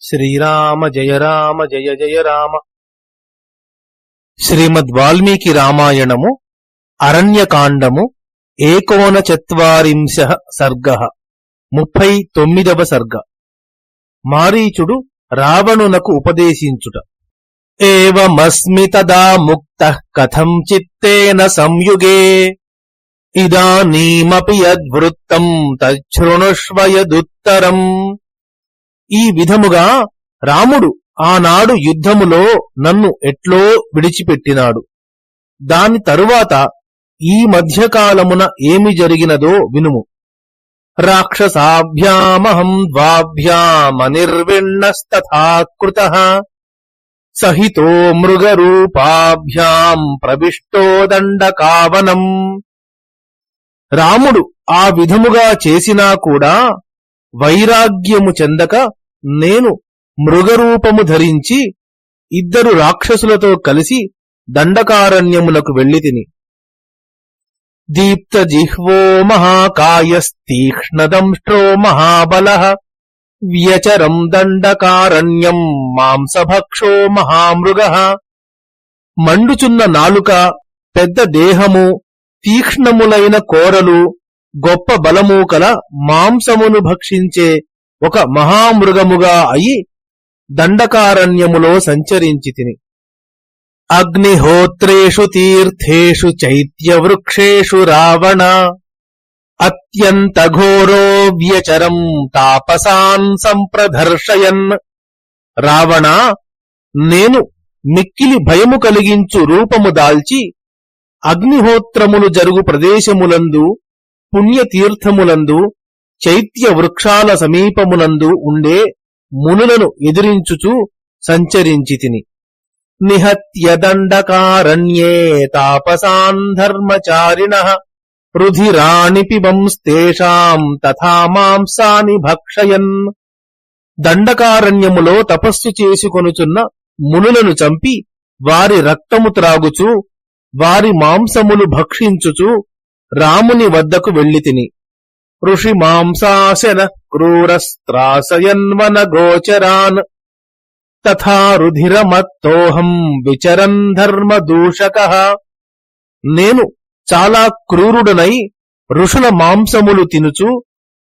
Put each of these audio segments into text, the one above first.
శ్రీరామ జయ రామ జయ జయ రామ. శ్రీమద్ వాల్మీకి రామాయణము అరణ్యకాండము ఏకోన చత్వారింశ సర్గ ముప్పై తొమ్మిదవ సర్గ. మారీచుడు రావణునకు ఉపదేశించుట. ఏమస్మి తదా ముక్త కథం చిత్తేన సంయుగే. ఇదానీమపి యద్వృత్తం తృణుష్వయదుత్తరం ఈ విధముగా రాముడు ఆనాడు యుద్ధములో నన్ను ఎట్లో విడిచిపెట్టినాడు. దాని తరువాత ఈ మధ్యకాలమున ఏమి జరిగినదో వినుము. రాక్షసాభ్యామహం ద్వాభ్యామనిర్విణ్ణస్తథాకృత సహితో మృగరూపాభ్యాం ప్రవిష్టో దండకావనం. రాముడు ఆ విధముగా చేసినా కూడా వైరాగ్యము చెందక నేను మృగరూపము ధరించి ఇద్దరు రాక్షసులతో కలిసి దండకారణ్యములకు వెళ్ళి తిని. దీప్త జిహ్వో మహాకాయస్తీక్ష్ణదంష్ట్రో మహాబల వ్యచరం దండకారణ్యం మాంసభక్షో మహామృగ మండుచున్న నాలుక పెద్ద దేహము తీక్ష్ణములైన కోరలు గొప్ప బలము కల మాంసమును భక్షించే ఒక మహామృగముగా అయి దండకారణ్యములో సంచరించి తిని అగ్నిహోత్రేషు తీర్థేషు చైత్యవృక్షేషు రావణ అత్యంత ఘోరో వ్యచరం తాపసాన్ సంప్రదర్శయన్. రావణ నేను మిక్కిలి భయము కలిగించు రూపము దాల్చి అగ్నిహోత్రములు జరుగు ప్రదేశములందు పుణ్యతీర్థములందు చైత్య వృక్షాల సమీపమునందు ఉండే మునులను ఎదిరించుచు సంచరించి తిని నిహత్య తాపసాన్ ధర్మచారిణ రుధిరాణి పిబంస్తేషాం తథా మాంసాని భక్షయన్. దండకారణ్యములో తపస్సు చేసుకొనుచున్న మునులను చంపి వారి రక్తము త్రాగుచు వారి మాంసములు భక్షించుచు రాముని వద్దకు వెళ్ళి తిని ఋషి మాంసాశన క్రూరస్త్రాసయన్వన గోచరాన్ తథా రుధిరమత్తోహం విచరన్ ధర్మదూషక నేను చాలా క్రూరుడనై ఋషుల మాంసములు తినుచు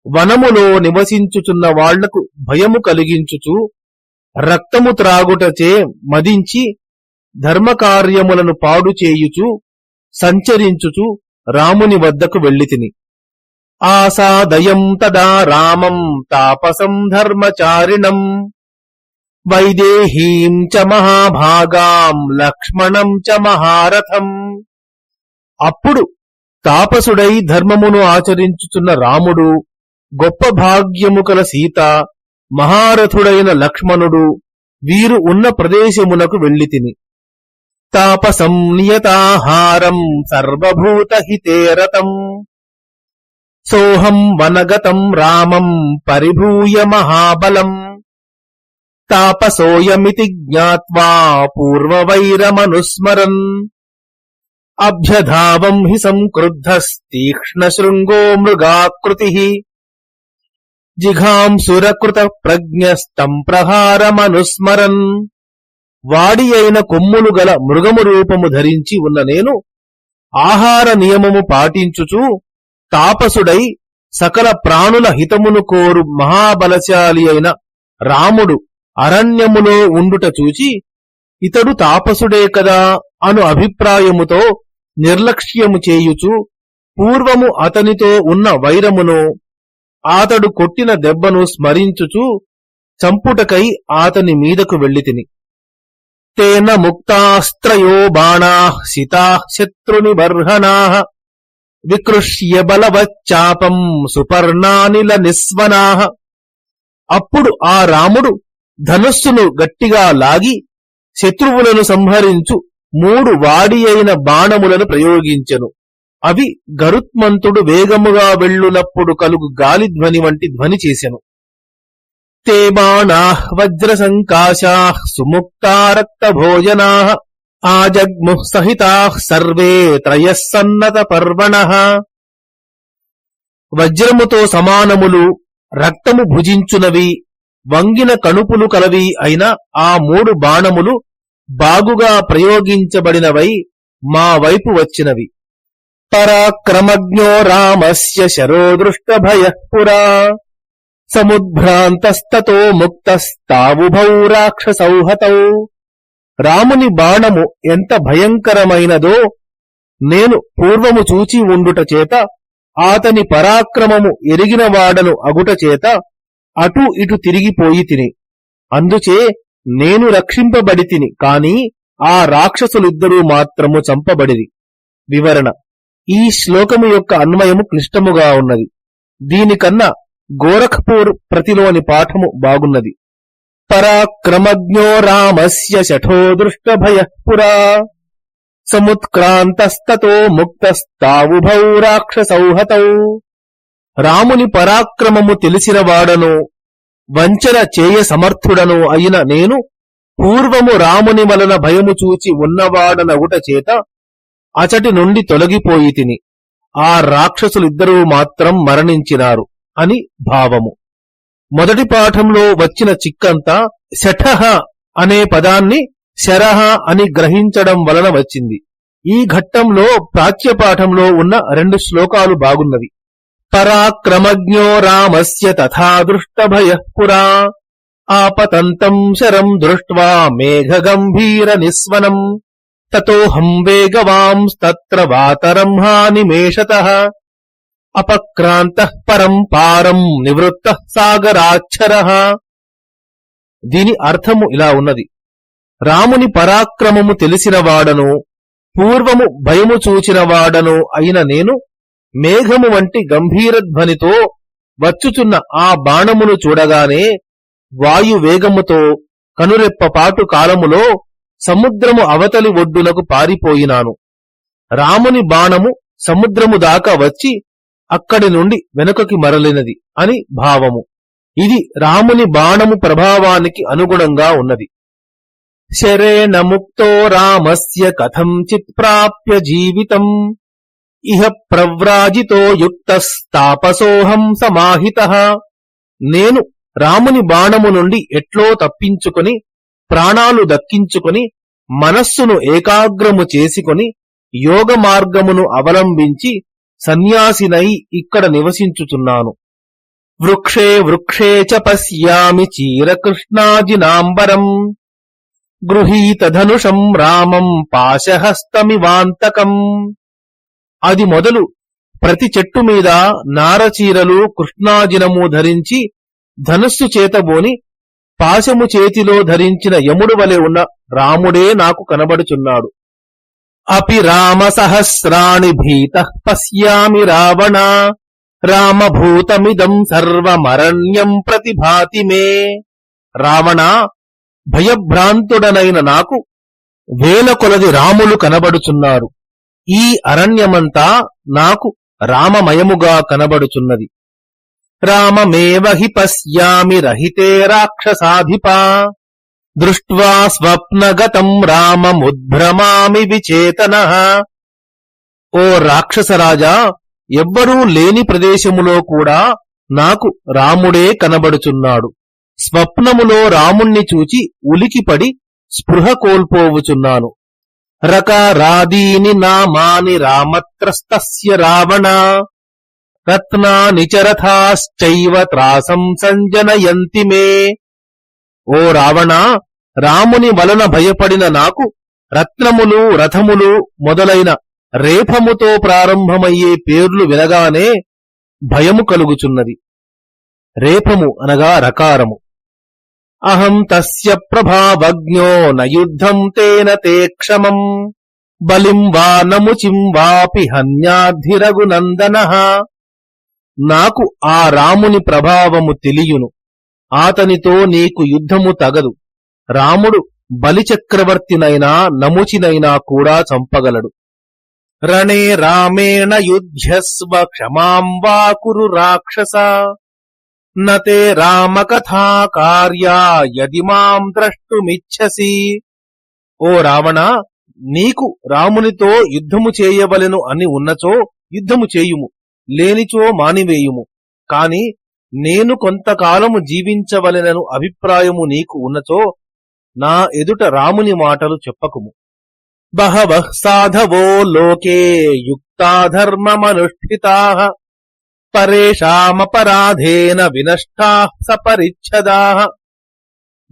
వనములో నివసించుచున్న వాళ్ళకు భయము కలిగించుచు రక్తము త్రాగుటచే మదించి ధర్మకార్యములను పాడు చేయుచు సంచరించుచు రాముని వద్దకు వెళ్ళి తిని. ఆసాదయం తదా రామం తాపసం ధర్మచారిణం. వైదేహీం చ మహాభాగాం లక్ష్మణం చ మహారథం. అప్పుడు తాపసుడై ధర్మమును ఆచరించుచున్న రాముడు గొప్ప భాగ్యము కల సీత మహారథుడైన లక్ష్మణుడు వీరు ఉన్న ప్రదేశమునకు వెళ్ళి తిని. తాపసం నియతాహారం సర్వభూతహితేరతం సోహం వనగతం రామం పరిభూయ మహాబలం. తాపసోయమితి జ్ఞావా పూర్వవైరమనుస్మరన్. అభ్యధావం హి సంక్రుద్ధస్తీక్ష్ణశృంగో మృగాకృతి. జిఘాంసురకృత ప్రజ్ఞస్తం ప్రహారమనుస్మరన్. వాడి అయిన కొమ్ములు గల మృగము రూపము ధరించి ఉన్న నేను ఆహార నియమము పాటించుచు తాపసుడై సకల ప్రాణుల హితమును కోరు మహాబలశాలి అయిన రాముడు అరణ్యములో ఉండుట చూచి ఇతడు తాపసుడే కదా అను అభిప్రాయముతో నిర్లక్ష్యము చేయుచు పూర్వము అతనితో ఉన్న వైరమును అతడు కొట్టిన దెబ్బను స్మరించుచు చంపుటకై అతని మీదకు వెళ్ళి తేన ముక్తాస్త్రయో బాణా సితా శత్రుని బర్హనా వికృష్య బలవచ్చాపం సుపర్ణానిల నిస్వనా అప్పుడు ఆ రాముడు ధనుస్సును గట్టిగా లాగి శత్రువులను సంహరించు మూడు వాడి అయిన బాణములను ప్రయోగించెను. అవి గరుత్మంతుడు వేగముగా వెళ్ళునప్పుడు కలుగు గాలి ధ్వని వంటి ధ్వని చేసెను. తే బాణా వజ్ర సంకాశా సుముక్తా రక్త భోజనా ఆజగ్ము సహితా సర్వే వజ్రముతో సమానములు రక్తము భుజించునవి వంగిన కణుపులు కలవి అయిన ఆ మూడు బాణములు బాగుగా ప్రయోగించబడినవై మా వైపు వచ్చినవి. పరాక్రమజ్ఞో రామస్య శరో దృష్టభయ పురా. సముద్భ్రాంతస్తతో ముక్తస్తావుభౌ రాక్షసౌహతౌ. రాముని బాణము ఎంత భయంకరమైనదో నేను పూర్వము చూచి ఉండుట చేత ఆతని పరాక్రమము ఎరిగిన వాడను అగుట చేత అటు ఇటు తిరిగిపోయి తిని. అందుచే నేను రక్షింపబడి తిని కాని ఆ రాక్షసులిద్దరూ మాత్రము చంపబడిరి. వివరణ. ఈ శ్లోకము యొక్క అన్వయము క్లిష్టముగా ఉన్నది. దీనికన్నా గోరఖ్పూర్ ప్రతిలోని పాఠము బాగున్నది. పరాక్రమజ్ఞో రామస్య శఠో దృష్టభయ పురా. సముత్క్రాంతస్తతో ముక్తస్తావుభౌ రాక్షసౌహతౌ. రాముని పరాక్రమము తెలిసినవాడను వంచన చేయ సమర్థుడను అయిన నేను పూర్వము రాముని వలన భయము చూచి ఉన్నవాడనగుట చేత అచటి నుండి తొలగిపోయి తిని ఆ రాక్షసులిద్దరూ మాత్రం మరణించినారు. అని భావము. మొదటి పాఠంలో వచ్చిన చిక్కంతా శఠహ అనే పదాన్ని శరహ అని గ్రహించడం వలన వచ్చింది. ఈ ఘట్టంలో ప్రాచ్యపాఠంలో ఉన్న రెండు శ్లోకాలు బాగున్నవి. పరాక్రమజ్ఞో రామస్య తథా దృష్టభయ పురా. ఆపతంతం శరం దృష్ట్వా మేఘగంభీర నిస్వనం తతోహం వేగవాంస్తత్ర వాతరం హానిమేషత అపక్రాంత పరం పారం నివృత్త సాగరాక్షర దీని అర్థము ఇలా ఉన్నది. రాముని పరాక్రమము తెలిసినవాడను పూర్వము భయము చూచినవాడను అయిన నేను మేఘము వంటి గంభీరధ్వనితో వచ్చుచున్న ఆ బాణమును చూడగానే వాయు వేగముతో కనురెప్పపాటు కాలములో సముద్రము అవతలి ఒడ్డునకు పారిపోయినాను. రాముని బాణము సముద్రము దాకా వచ్చి అక్కడి నుండి వెనుకకి మరలినది అని భావము. ఇది రాముని బాణము ప్రభావానికి అనుగుణంగా ఉన్నది. శరేణముక్తో రామస్య కథంచిత్ ప్రాప్య జీవితం. ఇహ ప్రవ్రాజితో యుక్తస్తాపసోహం సమాహిత. నేను రాముని బాణము నుండి ఎట్లో తప్పించుకుని ప్రాణాలు దక్కించుకుని మనస్సును ఏకాగ్రము చేసుకుని యోగ మార్గమును అవలంబించి సన్యాసినై ఇక్కడ నివసించుచున్నాను. వృక్షే వృక్షే చ పశ్యామి చీరకృష్ణాజినాంబరం. గృహీతధనుషం రామం పాశహస్తమివాంతకం. అది మొదలు ప్రతి చెట్టు మీద నారచీరలు కృష్ణాజినము ధరించి ధనుస్సు చేతబోని పాశము చేతిలో ధరించిన యముడు వలె ఉన్న రాముడే నాకు కనబడుచున్నాడు. అపి రామ సహస్రాణి భీత పశ్యామి రావణ రామభూతమిదం సర్వమరణ్యం ప్రతిభాతి మే రావణ భయభ్రాంతుడనైన నాకు వేల కొలది రాములు కనబడుచున్నారు. ఈ అరణ్యమంతా నాకు రామమయముగా కనబడుచున్నది. రామమేవ హి పశ్యామి రహితే రాక్షసాధిపా। దృష్ట్వా స్వప్నగతం రామముద్భ్రమామి విచేతన. ఓ రాక్షసరాజా ఎవ్వరూ లేని ప్రదేశములో కూడా నాకు రాముడే కనబడుచున్నాడు. స్వప్నములో రాముణ్ణి చూచి ఉలికిపడి స్పృహ కోల్పోవుచున్నాను. రకరాదీని నామాని రామత్రస్తస్య రావణ. రత్నాని చరథాశ్చైవ త్రాసం సంజనయంతి మే. ఓ రావణ రాముని వలన భయపడిన నాకు రత్నములు రథములు మొదలైన రేఫముతో ప్రారంభమయ్యే పేర్లు వినగానే భయము కలుగుచున్నది. రేపము అనగా రకారము. అహం తస్య ప్రభావజ్ఞో నయుద్ధం తేన తే క్షమం. బలిం వా నముచిం వాపి హన్యాధిరఘునందన నాకు ఆ రాముని ప్రభావము తెలియును. ఆతనితో నీకు యుద్ధము తగదు. రాముడు బలిచక్రవర్తినైనా నముచినైనా కూడా చంపగలడు. రణే రామేణ యుధ్యస్వ క్షమాం వా కురు రాక్షస. నతే రామకథా కార్యా యది మాం ద్రష్టుమిచ్చసి. ఓ రావణ నీకు రామునితో యుద్ధము చేయవలెను అని ఉన్నచో యుద్ధము చేయుము లేనిచో మానివేయుము. కాని నేను కొంతకాలము జీవించవలెనను అభిప్రాయము నీకు ఉన్నచో నా ఎదుట రాముని మాటలు చెప్పకుము. బహవః సాధవో లోకే యుక్తాధర్మమనుష్ఠితా పరేషామపరాధేన వినష్టా సపరిచ్ఛదా.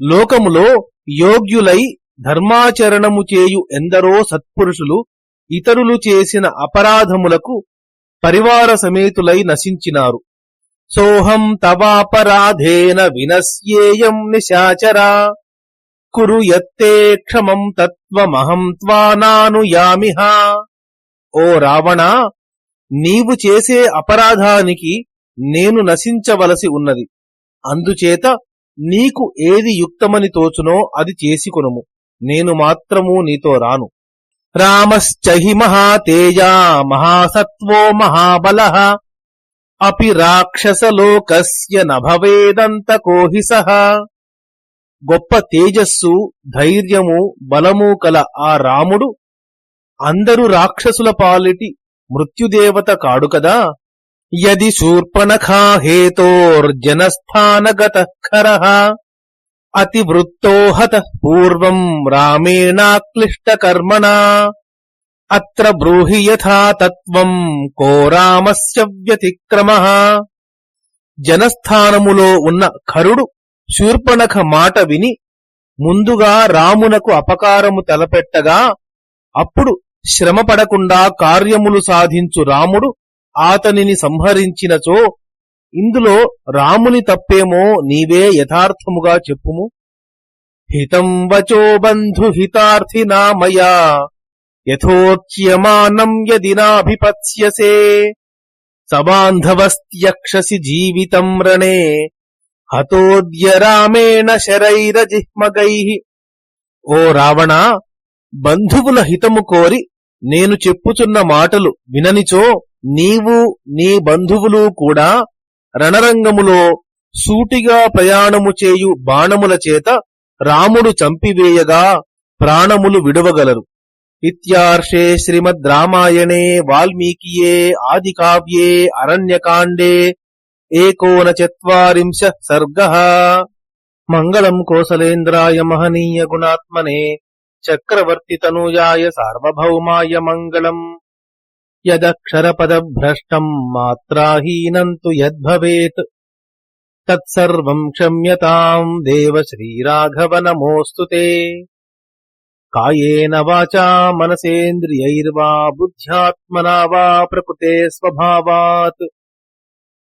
లోకములో యోగ్యులై ధర్మాచరణము చేయు ఎందరో సత్పురుషులు ఇతరులు చేసిన అపరాధములకు పరివార సమేతులై నశించినారు. సోహం తవాపరాధేన వినశ్యేయం నిశాచరా. కురు యత్తే క్షమం తత్వమహం త్వానానుయామిహ. ఓ రావణ నీవు చేసే అపరాధానికి నేను నశించవలసి ఉన్నది. అందుచేత నీకు ఏది యుక్తమని తోచునో అది చేసుకొనుము. నేను మాత్రము నీతో రాను. రామశ్చహి మహాతేజ మహాసత్వో మహాబల. అపి రాక్షసలోకస్య నభవేదంత సహ. గొప్ప తేజస్సు ధైర్యము బలము కల ఆ రాముడు అందరు రాక్షసుల పాలిటి మృత్యుదేవత కాడు కదా. యది శూర్పణఖా హేతోర్జనస్థానగత ఖర అతివృత్తో హత పూర్వం రామేణాక్లిష్టకర్మణా అత్ర బ్రూహి యథా తత్వం కో రామస్య వ్యతిక్రమ. జనస్థానములో ఉన్న ఖరుడు శూర్పణఖ మాట విని ముందుగా రామునకు అపకారము తలపెట్టగా అప్పుడు శ్రమపడకుండా కార్యములు సాధించు రాముడు ఆతనిని సంహరించినచో ఇందులో రాముని తప్పేమో నీవే యథార్థముగా చెప్పుము. హితం వచో బంధుహితార్థినా మయా యథోచ్యమానం యది నాభిపత్స్యసే సబాంధవస్త్యక్షసి జీవితం రణే హతోద్య రామేణ శరైరజిహ్మగై ఓ రావణ బంధువుల హితము కోరి నేను చెప్పుచున్న మాటలు విననిచో నీవు నీ బంధువులు కూడా రణరంగములో సూటిగా ప్రయాణము చేయు బాణముల చేత రాముడు చంపివేయగా ప్రాణములు విడవగలరు. ఇత్యార్షే శ్రీమద్ రామాయణే వాల్మీకియే ఆది కావ్యే అరణ్యకాండే एकोनचत्वारिंशः सर्गः मङ्गलम् कोसलेन्द्राय महनीय गुणात्मने चक्रवर्तितनुजाय सार्वभौमाय मङ्गलम् यदक्षरपदभ्रष्टम् मात्राहीनम् तु यद्भवेत् तत्सर्वम् क्षम्यताम् देव श्रीराघव नमोऽस्तु ते कायेन वाचा मनसेन्द्रियैर्वा बुद्ध्यात्मना वा प्रकृते स्वभावात्